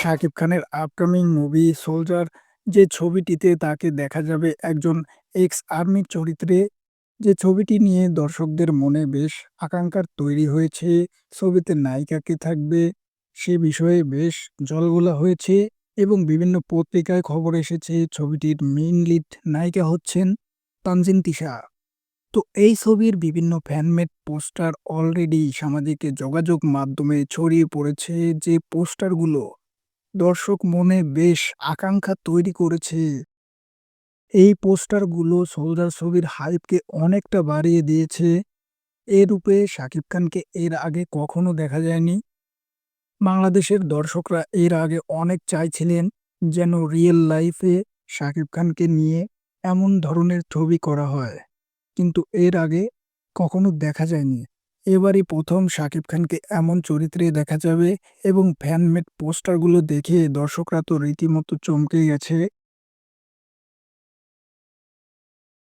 শাকিব খানের upcoming movie 'soldier' যে ছবিটিতে তাকে দেখা যাবে একজন এক্স আর্মির চরিত্রে। যে ছবিটি নিয়ে দর্শকদের মনে বেশ আকাঙ্ক্ষার তৈরি হয়েছে। ছবিতে নায়িকা কে থাকবে, সে বিষয়ে বেশ জলঘোলা হয়েছে এবং বিভিন্ন পত্রিকায় খবর এসেছে ছবিটির মেইন লিড নায়িকা হচ্ছেন তানজিন তিশা। তো এই ছবির বিভিন্ন ফ্যানমেড পোস্টার অলরেডি সামাজিক যোগাযোগ মাধ্যমে ছড়িয়ে পড়েছে যে পোস্টারগুলো দর্শক মনে বেশ আকাঙ্ক্ষা তৈরি করেছে। এই পোস্টারগুলো 'সোলজার' ছবির হাইপকে অনেকটা বাড়িয়ে দিয়েছে। এ রূপে শাকিব খানকে এর আগে কখনো দেখা যায়নি। বাংলাদেশের দর্শকরা এর আগে অনেক চাইছিলেন যেন রিয়েল লাইফে শাকিব খানকে নিয়ে এমন ধরনের ছবি করা হয়। কিন্তু এর আগে কখনো দেখা যায়নি। এবারই প্রথম শাকিব খানকে এমন চরিত্রে দেখা যাবে এবং ফ্যানমেড পোস্টারগুলো দেখে দর্শকরা তো রীতিমতো চমকে গেছে।